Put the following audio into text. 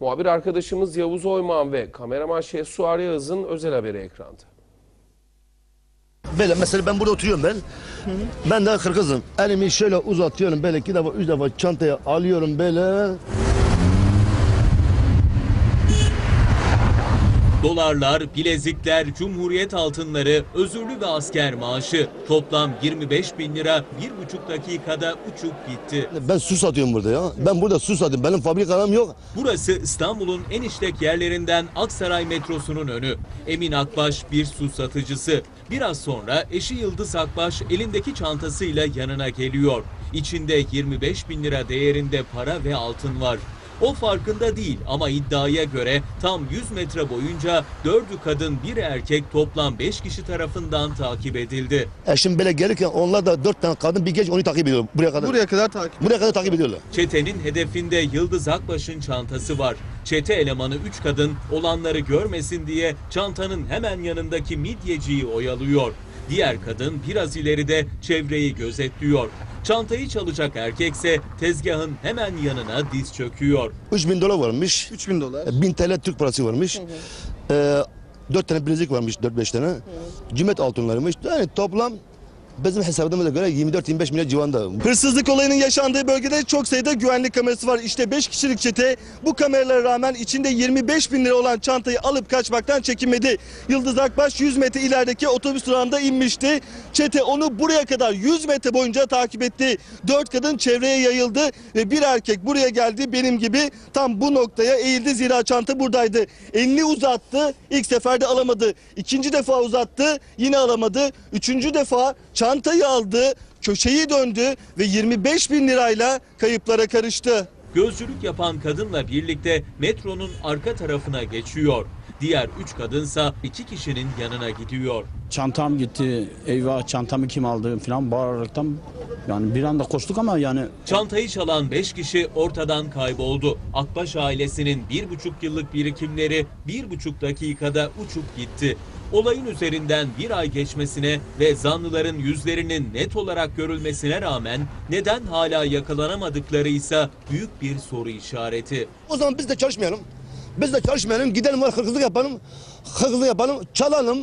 Muhabir arkadaşımız Yavuz Oyman ve kameraman Şehsu Aryağız'ın özel haberi ekranda. Böyle mesela ben burada oturuyorum ben. Ben de Kırgızım. Elimi şöyle uzatıyorum böyle iki defa üç defa çantaya alıyorum böyle. Dolarlar, bilezikler, cumhuriyet altınları, özürlü ve asker maaşı toplam 25 bin lira bir buçuk dakikada uçup gitti. Ben su satıyorum burada ya. Ben burada su satıyorum. Benim fabrikalarım yok. Burası İstanbul'un en işlek yerlerinden Aksaray metrosunun önü. Emin Akbaş bir su satıcısı. Biraz sonra eşi Yıldız Akbaş elindeki çantasıyla yanına geliyor. İçinde 25 bin lira değerinde para ve altın var. O farkında değil ama iddiaya göre tam 100 metre boyunca 4'ü kadın bir erkek toplam 5 kişi tarafından takip edildi. Eşim böyle gelirken onlar da dört tane kadın bir genç onu takip ediyor. Buraya kadar. Buraya, Buraya kadar takip. kadar takip ediyorlar. Çetenin hedefinde Yıldız Akbaş'ın çantası var. Çete elemanı 3 kadın olanları görmesin diye çantanın hemen yanındaki midyeciyi oyalıyor. Diğer kadın biraz ileride çevreyi gözetliyor. Çantayı çalacak erkekse tezgahın hemen yanına diz çöküyor. 3000 dolar varmış. 3000 dolar. 1000 TL Türk parası varmış. Ee, 4 tane bilezik varmış 4-5 tane. Cümet altınlarıymış. Yani toplam bizim hesabımıza göre 24-25 milyon civarında. Hırsızlık olayının yaşandığı bölgede çok sayıda güvenlik kamerası var. İşte 5 kişilik çete bu kameralara rağmen içinde 25 bin lira olan çantayı alıp kaçmaktan çekinmedi. Yıldız Akbaş 100 metre ilerideki otobüs durağında inmişti. Çete onu buraya kadar 100 metre boyunca takip etti. 4 kadın çevreye yayıldı ve bir erkek buraya geldi benim gibi tam bu noktaya eğildi zira çanta buradaydı. Elini uzattı ilk seferde alamadı. İkinci defa uzattı yine alamadı. Üçüncü defa çantayı aldı köşeyi döndü ve 25 bin lirayla kayıplara karıştı. Gözcülük yapan kadınla birlikte metronun arka tarafına geçiyor. Diğer 3 kadınsa 2 kişinin yanına gidiyor. Çantam gitti. Eyvah çantamı kim aldı falan bağıraraktan yani bir anda koştuk ama yani Çantayı çalan 5 kişi ortadan kayboldu. Akbaş ailesinin bir buçuk yıllık birikimleri bir buçuk dakikada uçup gitti. Olayın üzerinden bir ay geçmesine ve zanlıların yüzlerinin net olarak görülmesine rağmen neden hala yakalanamadıkları ise büyük bir soru işareti. O zaman biz de çalışmayalım. Biz de çalışmayalım. Gidelim var hırsızlık yapalım. Hırsızlık yapalım. Çalalım.